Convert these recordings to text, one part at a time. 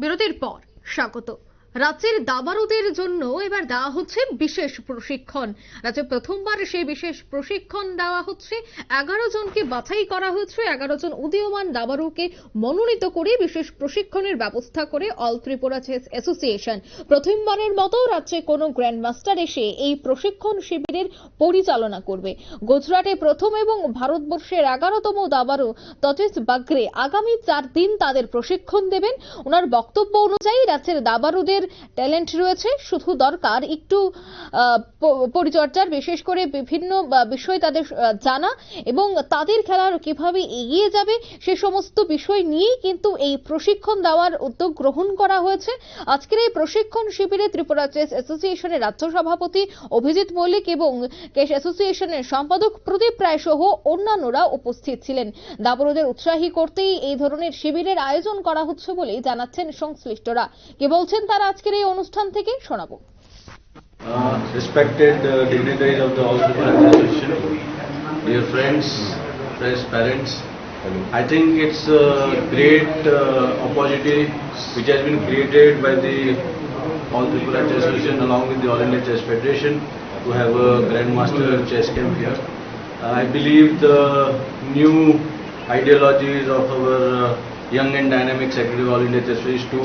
বিরতির পর স্বাগত। রাজ্যের দাবারুদের জন্য এবার দেওয়া হচ্ছে বিশেষ প্রশিক্ষণ। রাজ্যে প্রথমবার সেই বিশেষ প্রশিক্ষণ দেওয়া হচ্ছে। এগারো জনকে বাছাই করা হয়েছে। এগারো জন উদীয়মান দাবারুকে মনোনীত করে বিশেষ প্রশিক্ষণের ব্যবস্থা করে অল ত্রিপুরা চেস অ্যাসোসিয়েশন। প্রথমবারের মতো রাজ্যে কোনো গ্র্যান্ড মাস্টার এসে এই প্রশিক্ষণ শিবিরের পরিচালনা করবে। গুজরাটে প্রথম এবং ভারতবর্ষের এগারোতম দাবারু তজেস বাগরে আগামী চার দিন তাদের প্রশিক্ষণ দেবেন। ওনার বক্তব্য অনুযায়ী রাজ্যের দাবারুদের ট্যালেন্ট রয়েছে, শুধু দরকার একটু পরিচর্যার, বিশেষ করে বিভিন্ন বিষয় তাদের জানা এবং তাদের খেলার কীভাবে এগিয়ে যাবে সে সমস্ত বিষয় নিয়েই কিন্তু এই প্রশিক্ষণ দেওয়ার উদ্যোগ গ্রহণ করা হয়েছে। আজকের এই প্রশিক্ষণ শিবিরে ত্রিপুরা চেস অ্যাসোসিয়েশনের রাজ্য সভাপতি অভিজিৎ মল্লিক এবং কেস অ্যাসোসিয়েশনের সম্পাদক প্রদীপ রায় সহ অন্যান্যরা উপস্থিত ছিলেন। দাবরদের উৎসাহী করতেই এই ধরনের শিবিরের আয়োজন করা হচ্ছে বলেই জানাচ্ছেন সংশ্লিষ্টরা। কে বলছেন, তারা আজকের এই অনুষ্ঠান থেকে শোনাবো Uh, respected uh, dignitaries of the All Tripura Association, dear friends, friends, parents, I think it's a great uh, opportunity which has been created by the All Tripura Chess Association along with the All India Chess Federation to have a Grandmaster chess camp here. Uh, I believe the new ideologies of our uh, young and dynamic Secretary of All India Chess Federation is to,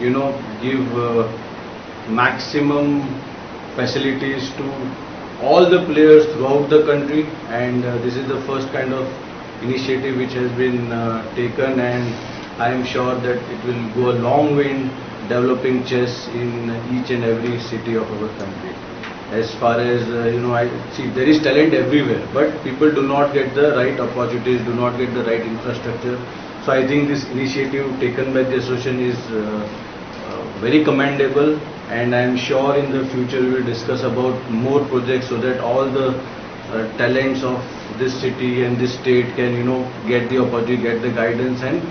you know, give uh, maximum facilities to all the players throughout the country and uh, this is the first kind of initiative which has been uh, taken and I am sure that it will go a long way in developing chess in each and every city of our country. As far as uh, you know, I see there is talent everywhere, but people do not get the right opportunities, do not get the right infrastructure. So I think this initiative taken by the association is uh, uh, very commendable and I am sure in the future we will discuss about more projects so that all the uh, talents of this city and this state can you know get the opportunity, get the guidance and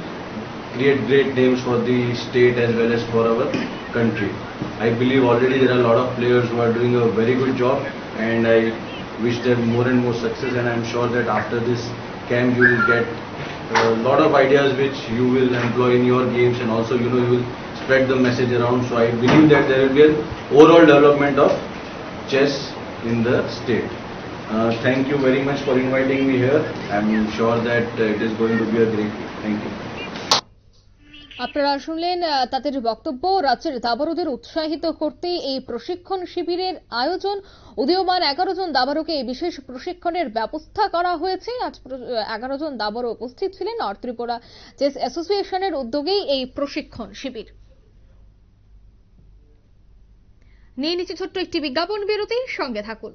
create great names for the state as well as for our country. I believe already there are a lot of players who are doing a very good job and I wish them more and more success and I am sure that after this camp you will get a lot of ideas which you will employ in your games and also you know you will spread the message around so I believe that there will be an overall development of chess in the state. Uh, thank you very much for inviting me here. I am sure that uh, it is going to be a great week. Thank you. আপনারা শুনলেন তাদের বক্তব্য। রাজ্যের দাবারুদের উৎসাহিত করতে এই প্রশিক্ষণ শিবিরের আয়োজন। উদীয়মান এগারো জন দাবারুকে এই বিশেষ প্রশিক্ষণের ব্যবস্থা করা হয়েছে। আজ এগারো জন দাবারু উপস্থিত ছিলেন নর্থ ত্রিপুরা চেস অ্যাসোসিয়েশনের উদ্যোগেই এই প্রশিক্ষণ শিবির। নিয়ে নিচ্ছে ছোট্ট একটি বিজ্ঞাপন বিরতি। সঙ্গে থাকুন।